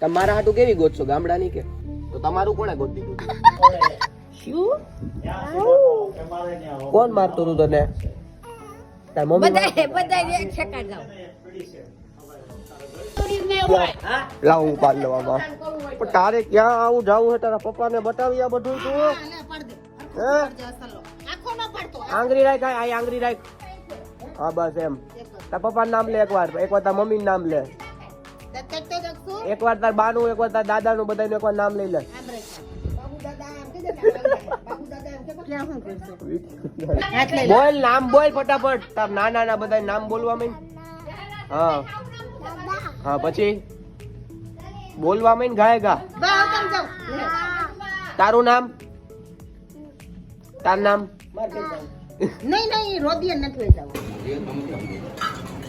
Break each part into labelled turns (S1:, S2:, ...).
S1: તમારા હાટુ કેવી ગોતશો ગામડાની કે? તો તમારું કોણે ગોતી દીધું? કોણ મારતું તું તને? તાર મમ્મી
S2: બધાય બધાય એક સેકન્ડ જાઓ.
S1: લાવ હું પાડ લેવામાં પણ તારે ક્યાં આવું જાવું હે? તારા પપ્પાને બતાવી આ બધું તું? હે આંગળી રાખ આ આંગળી રાખ. હા બસ એમ. તારા પપ્પાનું નામ લે એકવાર એકવાર તારા મમ્મીનું નામ લે. એકવાર તાર બાનું એકવાર તાર દાદાનું બધાનું એકવાર નામ લઈ લે. બોલ નામ બોલ ફટાફટ. તાર નાના ના બધા નામ બોલવા મેં હા. હા પછી? બોલવા મેં ગાય ગા. તારું નામ? તાર નામ?
S2: નહીં નહીં રોદિયન નથી લઈ જવું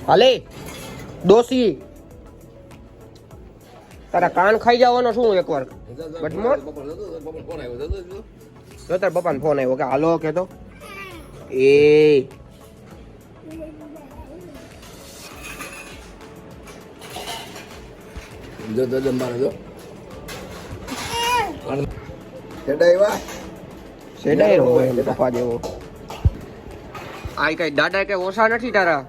S1: હાલે. દોશી તારા કાન ખાઈ જવાનો શું એકવાર? બટમોટ જો તાર પપ્પાનો ફોન આવ્યો કે હાલો કે તો એ.
S3: જો જો જો મારે જો.
S1: સેડાઈ રહ્યો એમ પપ્પા જેવો. આ કઈ દાદા કઈ ઓછા નથી તારા?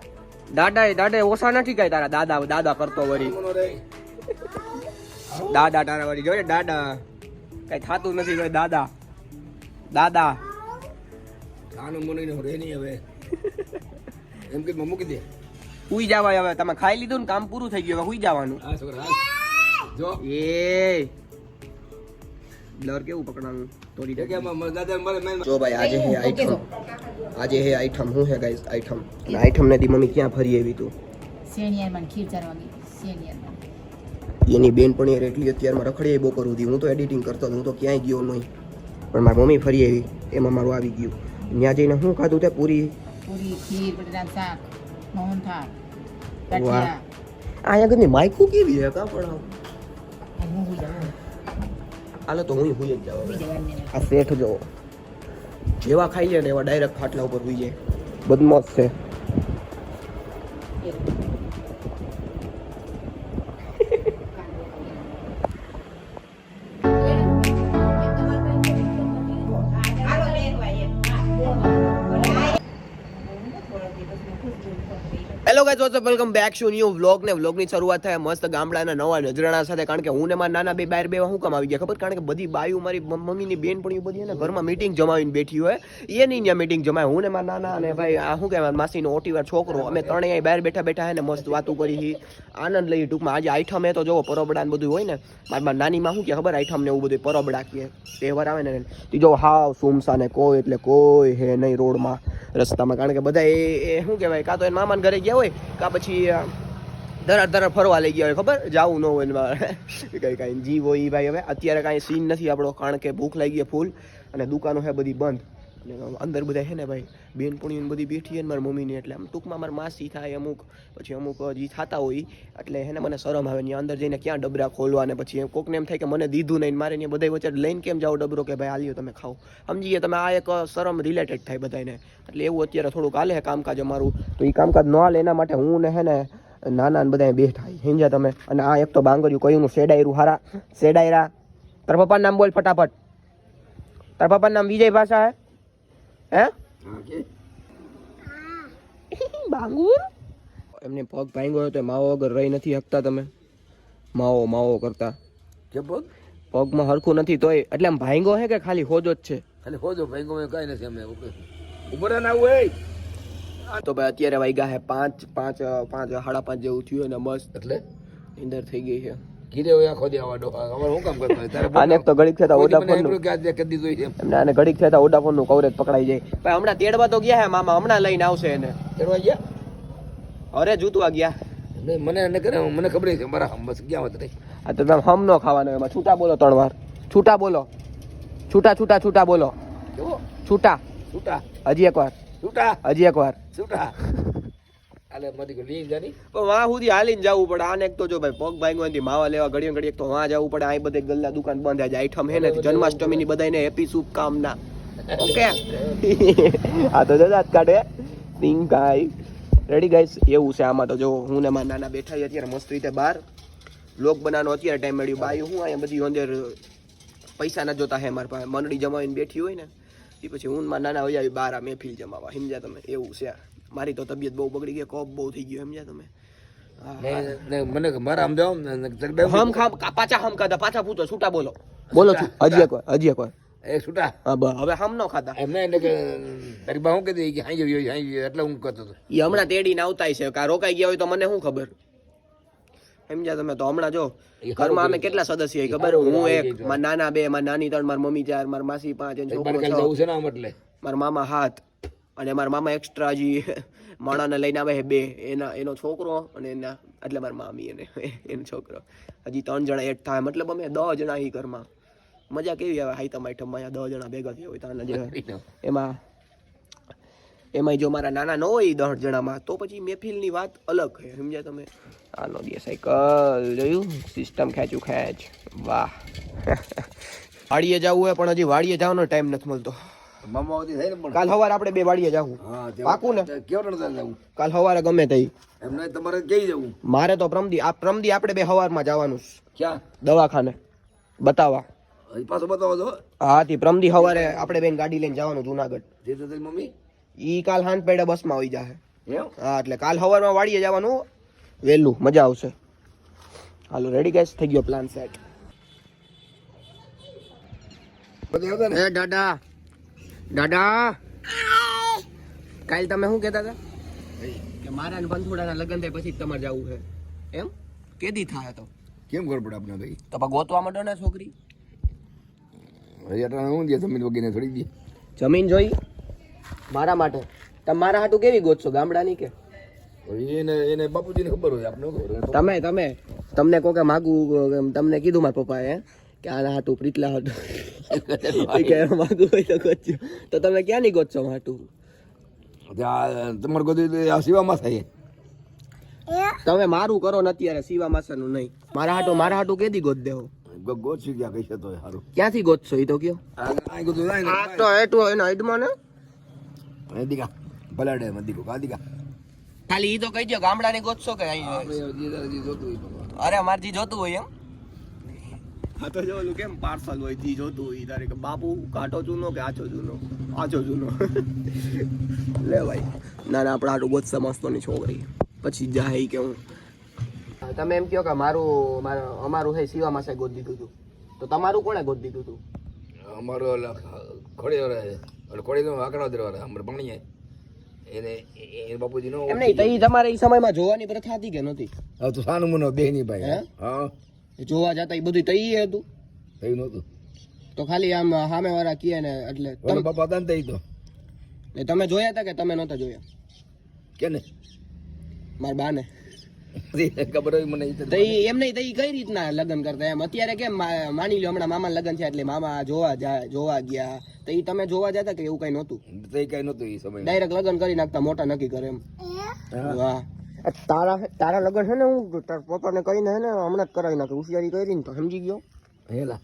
S1: દાદા દાદા ઓછા નથી કઈ તારા દાદા દાદા કરતો વળી. દાદા તારા વાળી જોઈએ દાદા. કઈ થાતું નથી ભાઈ દાદા. દાદા.
S3: આનું મને રે નહીં હવે. એમ કે મૂકી દે.
S1: હુઈ જવાય હવે તમે ખાઈ લીધું ને કામ પૂરું થઈ ગયું હવે હુઈ જવાનું.
S3: હા છોકરા જો.
S1: એ. બ્લર કેવું પકડવાનું તોડી
S3: દે કે દાદા મારે મેં
S1: જો ભાઈ આજે હે આઈટમ. આજે હે આઈટમ. હું હે ગાઈસ આઈટમ? આઈટમ ને દી મમ્મી ક્યાં ફરી આવી તું?
S2: શેણિયારમાં ખીર ચારવાની શેણિયારમાં
S1: એની બેનપણી યાર એટલી અત્યારમાં રખડી બહુ કરું હતી હું તો એડિટિંગ કરતો હતો હું તો ક્યાંય ગયો નહીં. પણ મારી મમ્મી ફરી આવી એમાં મારું આવી ગયું. ત્યાં જઈને શું ખાધું તે પૂરી?
S2: પૂરી ખીર શાક
S1: વાહ. અહીંયા આગળની માયકું કેવી છે? કા પણ
S2: હું
S1: હાલો તો હું હુઈ જ
S2: ને.
S1: આ શેઠ જો જેવા ખાઈ લે ને એવા ડાયરેક્ટ ખાટલા ઉપર હુઈ જાય. બદમાશ છે. Hello guys what's up welcome back શું ન્યુ વ્લોગ ને વ્લોગની શરૂઆત થાય મસ્ત ગામડાના નવા નજરાણા સાથે, કારણ કે હું ને મારા નાના બે બહાર બે હું કામ આવી ગયા, ખબર? કારણ કે બધી બાયું મારી મમ્મીની બેન પણ બધી ને ઘરમાં મીટિંગ જમાવીને બેઠી હોય. એ નહીં ત્યાં મીટિંગ જમાય. હું ને મારા નાના અને ભાઈ, આ શું કહેવાય માસીનો ઓટીવાર છોકરો, અમે ત્રણેય અહીં બહાર બેઠા બેઠા ને મસ્ત વાતું કરી હી, આનંદ લઈ ટૂંકમાં. આજે આઈઠમ એ તો જોવો, પરબડા ને બધું હોય ને, મારા નાનીમાં શું કે ખબર? આઈઠમ ને એવું બધું પરોબડા કે, તહેવાર આવે ને તી જો હાવ સુમસા ને કોઈ એટલે કોઈ હે નહીં રોડમાં રસ્તામાં. કારણ કે બધા એ શું કહેવાય, કાં તો એ મામાને ઘરે ગયા હોય કાં પછી ધરા ધરા ફરવા લઈ ગયા હોય, ખબર? જાવું ન હોય મારે કઈ કાંઈ જીવ હોય ભાઈ, હવે અત્યારે કાંઈ સીન નથી આપણો, કારણ કે ભૂખ લાગી ગઈ ફૂલ અને દુકાનો છે બધી બંધ. અને અંદર બધા છે ને ભાઈ બેનપણીઓ ને બધી બેઠી ને મારી મમ્મીની, એટલે આમ ટૂંકમાં મારી માસી થાય અમુક, પછી અમુક જે થતા હોય. એટલે એને મને શરમ આવે ને અંદર જઈને ક્યાં ડબરા ખોલવા ને પછી એમ કોકને એમ થાય કે મને દીધું નહીં મારે ને બધા વચ્ચે લઈને કેમ જાઓ ડબરો કે ભાઈ હાલ્યો તમે ખાઓ. સમજી ગયા તમે, આ એક શરમ રિલેટેડ થાય બધાને એટલે એવું અત્યારે થોડુંક હાલે કામકાજ અમારું. તો એ કામકાજ ન હાલે એના માટે હું ને હે ને નાના ને બધા બેઠા હિંજા તમે. અને આ એક તો બાંગર્યું કયું શેડાયરું હારા, શેડાયરા. તારા પપ્પાનું નામ બોલ ફટાફટ. તારા પપ્પાનું નામ વિજય ભાષા હે? હે?
S3: ભાંગું
S1: બાંગુર? એમને પગ ભાંગ્યો તો માવો વગર રહી નથી શકતા તમે. માવો માવો કરતા.
S3: કે પગ?
S1: પગમાં હરખું નથી તોય. એટલે આમ ભાંગો હે કે ખાલી હોજો જ છે?
S3: ખાલી હોજો ભાંગો કઈ નથી અમે ઉપર ના આવું
S1: તો ભાઈ અત્યારે વાગ્યા હે પાંચ પાંચ પાંચ સાડા પાંચ જેવું થયું ને મસ્ત
S3: એટલે?
S1: નીંદર થઈ ગઈ છે.
S3: કીધે હોય આખો દી આવા ડોહા. અમારે શું કામ કરતા તારે
S1: આને તો ઘડીક થતા
S3: કોઈ દી મને
S1: ઓડાફોન
S3: એમ કે આજે કરી દીધું છે
S1: એમને આને ઘડીક થતા ઓડાફોનનું કવરેજ પકડાઈ જાય. ભાઈ હમણાં તેડવા તો ગયા હે મામા હમણાં લઈને આવશે એને.
S3: તેડવા ગયા?
S1: અરે જૂતવા ગયા.
S3: મને એને કરે મને ખબર છે મારા બસ ગયા હોત રહી
S1: આ તો તમે હમ નો ખાવાનો એમાં. છૂટા બોલો ત્રણ વાર. છૂટા બોલો. છૂટા છૂટા છૂટા બોલો. છૂટા.
S3: છૂટા.
S1: હજી એક વાર
S3: છૂટા.
S1: હજી એક વાર
S3: છૂટા. આલે મધી કો લઈ જાની
S1: પણ વાં સુધી હાલીને જવું પડે. આને એક તો જો ભાઈ પગ ભાઈ માવા લેવા ઘડીએ ઘડી એક તો વાં જવું પડે. આ બધે ગલ્લા દુકાન બંધ આજે આઈટમ હે ને જન્માષ્ટમીની બધાને હેપી શુભકામના. ઓકે? આ તો દાદા જ કાઢે. સિંગ ગાય રેડી ગાઈસ એવું છે આમાં તો જો હું ને મારા નાના બેઠા અત્યારે મસ્ત રીતે બહાર. લોક બનાવવાનો અત્યારે ટાઈમ મળ્યો. બાયું હું અહીંયા બધી અંદર પૈસા ના જોતા હે મારા પાસે. મંડળી જમાવીને બેઠી હોય ને એ પછી હું મારા નાના હોય આવી બાર આ મહેફિલ જમાવા સમજ્યા તમે? એવું છે મારી તો તબિયત બહુ બગડી ગઈ કોપ બહુ થઈ ગયો સમજ્યા તમે.
S3: ને- ને મને મારા આમ જાઓ ને ને જગદંબ
S1: હમ ખામ પાછા હમ ખાધા પાછા પૂછો છૂટા બોલો. બોલો હજી એક હજી એક
S3: એ છૂટા?
S1: હવે હમ નો
S3: એટલે કે હાઈ જવી હાઈ જવી એટલે હું કરતો હતો.
S1: એ હમણાં તેડીને આવતા છે કા રોકાઈ ગયા હોય તો મને શું ખબર? સમજ્યા તમે તો હમણાં જો ઘરમાં અમે કેટલા સદસ્ય ખબર? હું એક મારા નાના બે મારા નાની ત્રણ મારી મમ્મી ચાર મારા માસી પાંચ અને છોકરો છ.
S3: જવું છે ને આમ એટલે?
S1: મારા મામા હાથ. અને મારા મામા એક્સ્ટ્રા હજી માણાને લઈને આવે છે બે એના એનો છોકરો અને એના એટલે મારા મામી એને એનો છોકરો. હજી ત્રણ જણા એડ થાય મતલબ અમે દસ જણા અહીં ઘરમાં. મજા કેવી આવે હાઈતમ તમારી અહીંયા દસ જણા ભેગા થયા હોય તાના જે એમાં એમાં જો મારા નાના ન હોય દસ જણામાં તો પછી મહેફિલની વાત અલગ છે સમજ્યા તમે? આનો દે સાયકલ જોયું? સિસ્ટમ ખેંચું ખેંચ. વાહ. વાડીએ જવું હોય પણ હજી વાડીએ જવાનો ટાઈમ નથી મળતો.
S3: મામા વધી ને પણ.
S1: કાલ સવારે આપણે બે વાડીએ જાવું. પાકું ને?
S3: કેવડે નતા જવું
S1: કાલ સવારે ગમે
S3: તઈ. એમને તમારે ક્યાંય જવું?
S1: મારે તો પ્રમદી આ પ્રમદી આપણે બે સવારમાં જવાનું
S3: ક્યાં?
S1: દવાખાને. બતાવવા
S3: હજી પાછો બતાવો છો
S1: હા. થી પ્રમદી સવારે આપણે બેન ગાડી લઈને જવાનું જુનાગઢ.
S3: જે તો મમ્મી?
S1: ઈ કાલ હાંજ પેડે બસમાં આવી જાય હા એટલે કાલ સવારમાં વાડીએ જવાનું. વહેલું મજા આવશે. હાલો રેડી ગેસ થઈ ગયો પ્લાન સેટ
S3: બધા ને?
S1: એ દાદા દાદા? કાલ તમે શું કહેતા હતા? કે મારા ને બંધુડાના લગ્ન થાય પછી તમારે જવું છે. એમ? કેદી થાય તો?
S3: કેમ ખબર પડે આપણે ભાઈ?
S1: તો ગોતવા માંડો ને છોકરી?
S3: અટાણે હું દે જમીન વગેરે થોડી દે
S1: જમીન જોઈ? મારા માટે. તમે મારા હાટું કેવી ગોતશો ગામડાની કે?
S3: એને એને બાપુજીને ખબર હોય આપણે ખબર
S1: તમે તમે. તમને કોકે માગું તમને કીધું મારા પપ્પાએ હે, કે આના હાટું પ્રીતલા હાટું. એ કે માગું હોય તો ગોતજો તો તમે ક્યાં નહીં મારા હાટું?
S3: તમારે બધું આ થાય
S1: તમે મારું કરો ને અત્યારે સીવા માસાનું નહીં. મારા હાટું મારા હાટું કેદી ગોત દેવો?
S3: ગોચી ગયા કઈ છે તો સારું
S1: ક્યાંથી ગોતશો એ તો કયો?
S3: આ
S1: તો હેઠું એના હાઈડમાં ને?
S3: દીકા ભલાડે દીકો કા દીકા.
S1: ખાલી ઈ તો કહી દો ગામડાની ગોતશો કે અહીં. અરે મારજી જોતું હોય એમ? હા તો જો ઓલું કેમ પાર્સલ હોય જી જોતું હોય તારે કે બાપુ કાટો ચૂનો કે આછો ચૂનો? આછો ચૂનો. લે ભાઈ. ના ના આપણે આટલું ગોતસા નહીં છોકરી. પછી જાય કે હું. તમે એમ કહો કે મારું મારું અમારું હે સીવા માસે ગોત દીધું હતું તો તમારું કોણે ગોત દીધું હતું
S3: અમારો ખોડી છે. ખોડી નો આંકડા વાળા અમારે ભણીએ એને એ- એ બાપુજી નો
S1: એમ નહીં તો ઈ તમારે એ સમયમાં જોવાની પ્રથા હતી કે નહોતી?
S3: હા તો સાનું મનો બે ની ભાઈ.
S1: હે? જોવા જતા એ બધું તઈ હતું.
S3: થયું નતું
S1: તો ખાલી આમ સામે વાળા કહે ને એટલે તમે પપ્પા
S3: બાપા હતા ને તઈ તો.
S1: ને તમે જોયા હતા કે તમે નહોતા જોયા?
S3: કેને?
S1: મારા બાને.
S3: ખબર હોય મને
S1: એમ નહીં તઈ કઈ રીતના લગ્ન કરતા? એમ અત્યારે કેમ મા- માની લો હમણાં મામા લગ્ન છે એટલે મામા જોવા જાય જોવા ગયા. તો એ તમે જોવા જતા કે એવું કઈ નહોતું?
S3: તઈ કઈ નહોતું એ સમય
S1: ડાયરેક્ટ લગ્ન કરી નાખતા મોટા નક્કી કરે એમ.
S3: હા.
S1: વાહ. તારા તારા લગન છે ને, હું પપ્પાને કહીને હે હમણાં જ કરાવી નાખે, હોશિયારી કરી ને તો સમજી ગયો.
S3: હેલા.